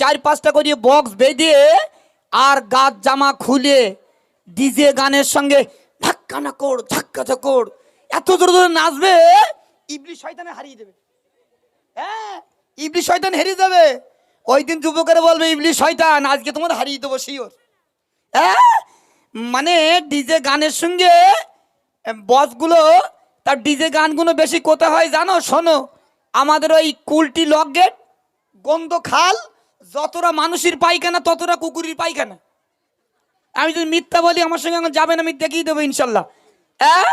চার পাঁচটা করে বক্স বেঁধে আর গাছ জামা খুলে ডিজে গানের সঙ্গে ধাক্কা না কর, ধাক্কা ধাক্কর এত জোরে জোরে নাচবে, ইবলি শয়তানে হারিয়ে দেবে। হ্যাঁ ইবলি শয়তান হেরিয়ে যাবে। ওই দিন যুবকেরা বলবে, ইবলি শয়তান, আজকে তোমার হারিয়ে দেবো শিওর হ্যাঁ মানে ডিজে গানের সঙ্গে বসগুলো তার ডিজে গানগুলো বেশি কোথায় হয় জানো? শোনো, আমাদের ওই কুলটি লক গেট গন্ধ খাল যতটা মানুষের পায়খানা, ততটা কুকুরের পায়খানা। আমি যদি মিথ্যা বলি, আমার সঙ্গে এখন যাবে না, আমি দেখিয়ে দেবো ইনশাল্লাহ। হ্যাঁ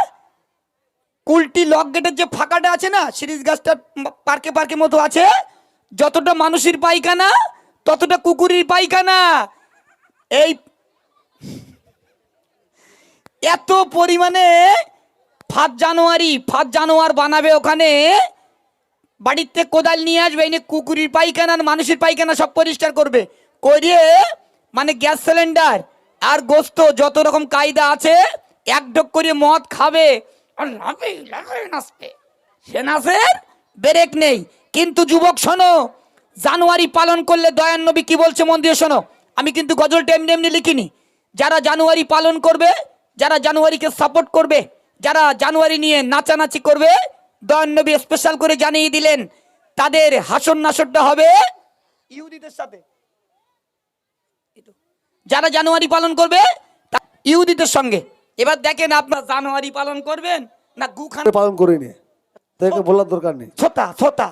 কুলটি লক গেটের যে ফাঁকাটা আছে না, সিরিজ গাছটা পার্কে পার্কে মতো আছে, যতটা মানুষের পায়খানা, ততটা কুকুরের পায়খানা। এই এত পরিমাণে ফার্স্ট জানুয়ারি ফার্স্ট জানুয়ার বানাবে ওখানে। বাড়িতে কোদাল নিয়ে আসবে, এনে কুকুরির পায়খানা আর মানুষের পায়খানা সব পরিষ্কার করবে। করিয়ে মানে গ্যাস সিলিন্ডার আর গোস্ত, যত রকম কায়দা আছে, এক ডক করে মদ খাবে। আর সে নাচের ব্রেক নেই। কিন্তু যুবক, শোনো, জানুয়ারি পালন করলে দয়ান নবী কি বলছে মন দিয়ে শোনো? আমি কিন্তু গজলটা এমনি এমনি লিখিনি। যারা জানুয়ারি পালন করবে, যারা জানুয়ারিকে সাপোর্ট করবে, যারা জানুয়ারি নিয়ে নাচানাচি করবে দয়ান নবী স্পেশাল করে জানিয়ে দিলেন তাদের হাসন নাসরটা হবে ইহুদিদের সাথে। যারা জানুয়ারি পালন করবে তা ইহুদিদের সঙ্গে। এবার দেখেন আপনার জানুয়ারি পালন করবেন না গুখান পালন করিনি। তাকে বলার দরকার নেই। ছোটা ছোটা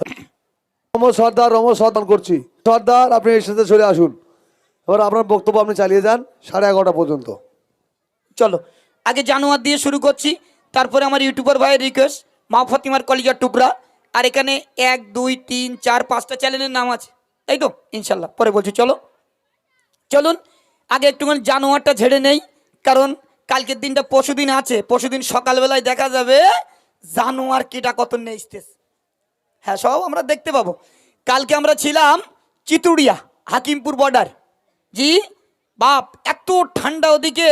রম সর্দার রম সর্দার করছি। সর্দার আপনি এর সাথে চলে আসুন। এবার আপনার বক্তব্য আপনি চালিয়ে যান সাড়ে এগারোটা পর্যন্ত। চলো আগে জানুয়ার দিয়ে শুরু করছি তারপরে আমার ইউটিউবার ভাইয়ের রিকোয়েস্ট মা ফতিমার কলিজার টুকরা। আর এখানে এক, দুই, তিন, চার, পাঁচটা চ্যানেলের নাম আছে। তাই তো? ইনশাল্লাহ। পরে বলছি, চলো। চলুন, আগে একটুখানি জানোয়ারটা ঝেড়ে নেই, কারণ কালকের দিনটা পশুদিন আছে। পশুদিন সকালবেলায় দেখা যাবে জানুয়ার কিটা কত নেইস্তেস। হ্যাঁ সব আমরা দেখতে পাবো। কালকে আমরা ছিলাম চিতুড়িয়া, হাকিমপুর বর্ডার। জি, বাপ, এত ঠান্ডা ওদিকে।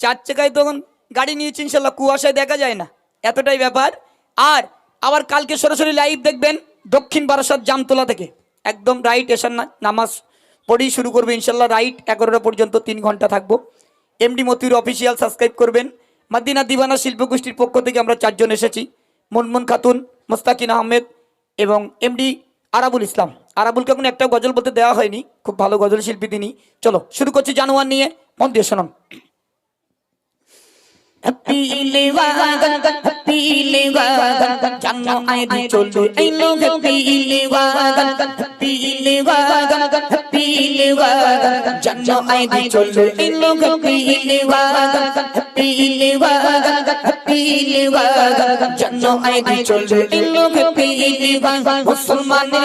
চার চাকায় তখন গাড়ি নিয়েছি, ইনশাল্লাহ কুয়াশায় দেখা যায় না। এতটাই ব্যাপার। আর আবার কালকে সরাসরি লাইভ দেখবেন দক্ষিণ বারাসাত জামতলা থেকে। একদম রাইট এসার নামাজ পড়েই শুরু করবে ইনশাল্লাহ রাইট এগারোটা পর্যন্ত তিন ঘণ্টা থাকব। এমডি মতির অফিসিয়াল সাবস্ক্রাইব করবেন। মাদিনা দিবানা শিল্পগোষ্ঠীর পক্ষ থেকে আমরা চারজন এসেছি। মনমন খাতুন, মোস্তাকিন আহমেদ এবং এমডি আরাবুল ইসলাম। আরাবুলকে এখন একটা গজল বলতে দেওয়া হয়নি, খুব ভালো গজল শিল্পী তিনি। চলো, শুরু করছি জানোয়ার নিয়ে, মন দিয়ে শোনাম পীলে ওয়াগন জানো আইদি চলো এই লোক পীলে ওয়াগন পীলে ওয়াগন পীলে ওয়াগন জানো আইদি চলো এই লোক পীলে ওয়াগন পীলে ওয়াগন পীলে ওয়াগন জানো আইদি চলো এই লোক পীলে মুসলমানের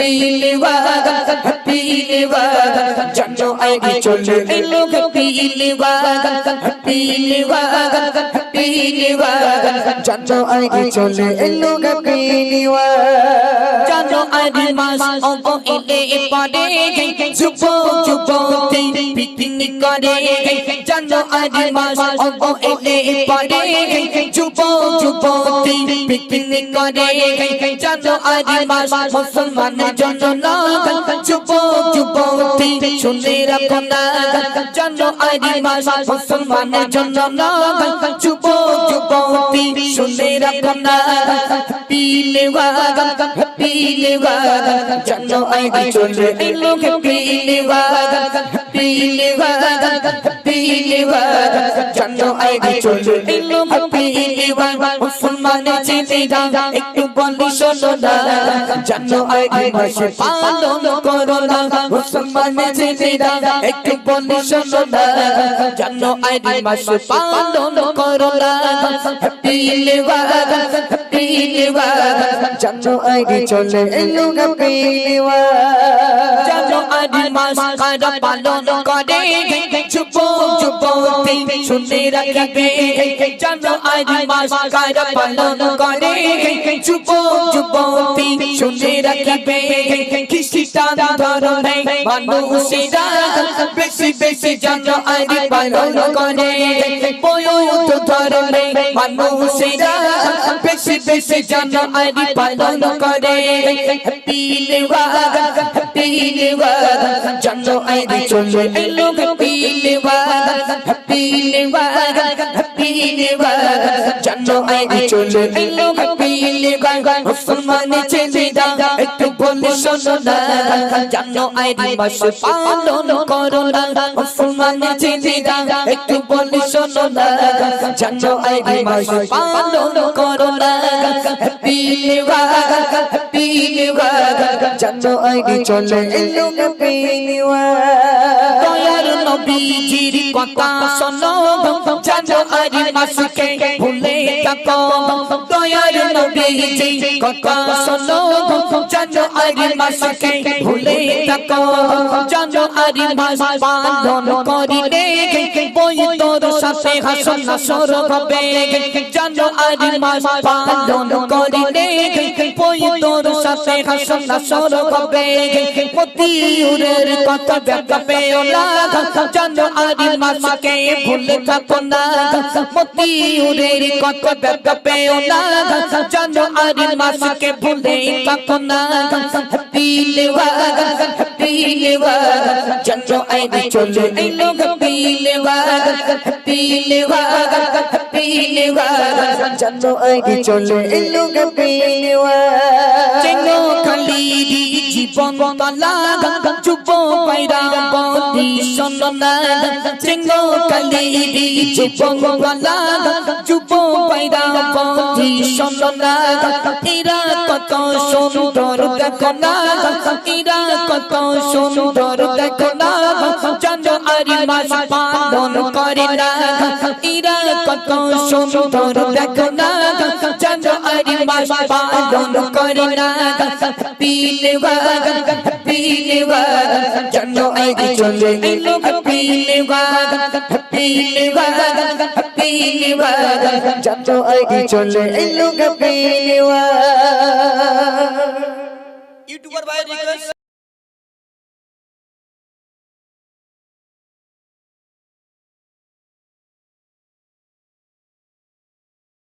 হ্যাপি লিওয়াগা হ্যাপি লিওয়াগা জানো আইদি চলে ও ইলে পড়ে যুব যুবতী পিকনিক করে জানো আইদি মাস ও ইলে পড়ে পিকনিক করে। জানো আইদি মাস মুসলমানের জন্য লাগল যুব যুবতী, শুনে রাখো না জানো আইদি মাস মুসলমানের জন্য লাগল যুব যুবতী, শুনে রাখো না পিলে পিলে জানো আইদি চলে এই লোক পিলে পিলে পিলে জানো আইদি চলে এই পিলে মুসলমানের ছেলেরা একটু বলি শোনো না জানো আইদি মাসে পালন করো না। মুসলমানের ছেলেরা একটু বলি শোনো না জানো আইদি মাসে পালন করো না। পিলে ওয়াগা পিলে ওয়াগা জানো আইদি চলে লোক পিলে ওয়াগা জানো আইদি মাস কারা পালন করে? শুনে রাখবে। জানো আজ মাস কার পালন করে। যুব যুবতী শুনে রাখবে। খ্রিস্টান ধর্মে মানুষেরা বেশি বেশি জানো আজ পালন করে। বৌদ্ধ ধর্মে মানুষেরা বেশি বেশি জানো আজ পালন করে। পিলওয়াগা পিলওয়াগা জানো আজ চলে এলো পিলওয়াগা পিলওয়াগা পিলওয়াগা জানো আজ চলে এলো পিলওয়াগা মুসলমান ছেলেরা একটু বলে শোনো না জানো আজ মাস পালন করো না একটু বলে শোনো না জানো আজ মাস পালন করো না পিলওয়াগা পিলওয়াগা জানো আজ চলে এলো পিলওয়াগা দয়ার নবীজির কথা শোনো জানো আর মাসকে ভুলে থাকো দয়ার নবীজির কথা শোনো জানো আর মাসকে ভুলে থাকো জানো আর মাস পালন করিলে বই তোর সাথে হাসন হাসর হবে জানো আর মাস পালন করিলে বই তোর সাথে হাসন হাসর হবে মতিউরের কথা ব্যাখ্যা পেও না জানো আরি মাসকে ভুলে থাকো না মতিউরের কথা ব্যাখ্যা পেও না জানো আরি মাসকে ভুলে থাকো না পিলেওয়াগা পিলেওয়াগা জানো আইদি চলে এলো পিলেওয়াগা পিলেওয়াগা পিলেওয়াগা জানো আইদি চলে এলো পিলেওয়াগা চেনো খালি জীবন তলা যুব পাইরা বলি শোনো না চেনো খালি জীবন তলা যুব পাইরা বলি শোনো এরা কত দেখো না এরা কত সুন্দর দেখো না জানো আরি মাস পালন করে না এরা কত সুন্দর দেখো না জানো আরি মাস পালন করে না পিলেওয়াগা পিলেওয়াগা জানো আইদি চলে এলো পিলেওয়াগা পিলেওয়াগা পিলেওয়াগা জানো আইদি চলে এলো পিলেওয়াগা ইউটিউবার ভাই রিকোয়েস্ট